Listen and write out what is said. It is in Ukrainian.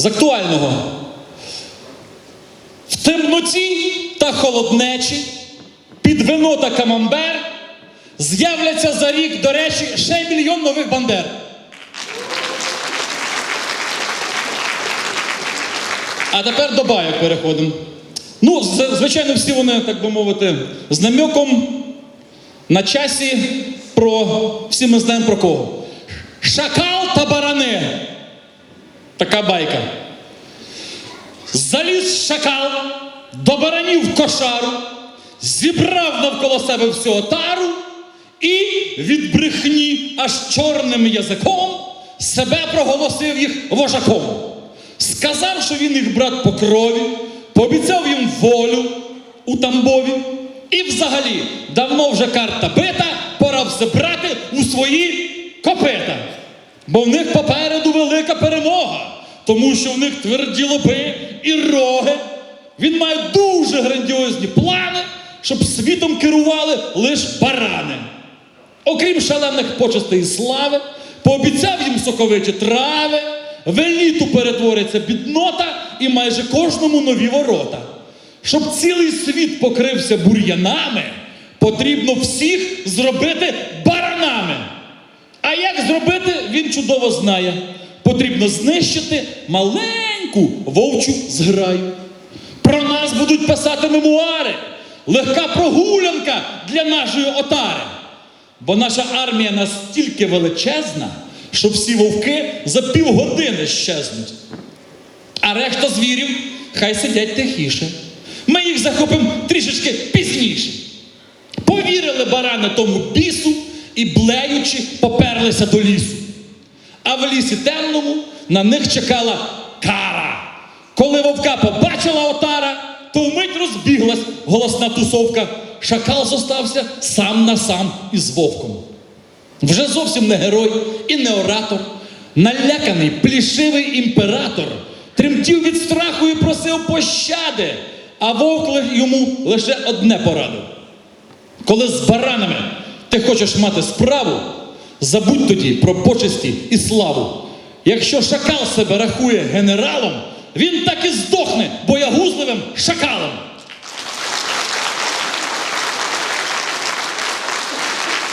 З актуального. В темноті та холоднечі під вино та камамбер з'являться за рік, до речі, ще мільйон нових бандер. А тепер до байок переходимо. Ну, звичайно, всі вони, так би мовити, з намеком на часі про всі ми знаємо про кого. Шакал та барани. Така байка. Заліз шакал до баранів кошару, зібрав навколо себе всю отару і від брехні аж чорним язиком себе проголосив їх вожаком. Сказав, що він їх брат по крові, пообіцяв їм волю у Тамбові. І взагалі давно вже карта бита, пора все брати у свої копита. Бо в них попереду велика перемога, тому що в них тверді лоби і роги. Він має дуже грандіозні плани, щоб світом керували лише барани. Окрім шалених почестей і слави, пообіцяв їм соковиті трави, в еліту перетвориться біднота і майже кожному нові ворота. Щоб цілий світ покрився бур'янами, потрібно всіх зробити баранами. Як зробити, він чудово знає. Потрібно знищити маленьку вовчу зграю. Про нас будуть писати мемуари, легка прогулянка для нашої отари. Бо наша армія настільки величезна, що всі вовки за півгодини щезнуть. А решта звірів хай сидять тихіше. Ми їх захопимо трішечки пізніше. Повірили барани тому бісу і блеючи поперлися до лісу. А в лісі темному на них чекала кара. Коли вовка побачила отара, то вмить розбіглась голосна тусовка. Шакал зостався сам на сам із вовком. Вже зовсім не герой і не оратор. Наляканий плішивий імператор тремтів від страху і просив пощади, а вовк йому лише одне порадив. Коли з баранами ти хочеш мати справу, забудь тоді про почесті і славу. Якщо шакал себе рахує генералом, він так і здохне боягузливим шакалом.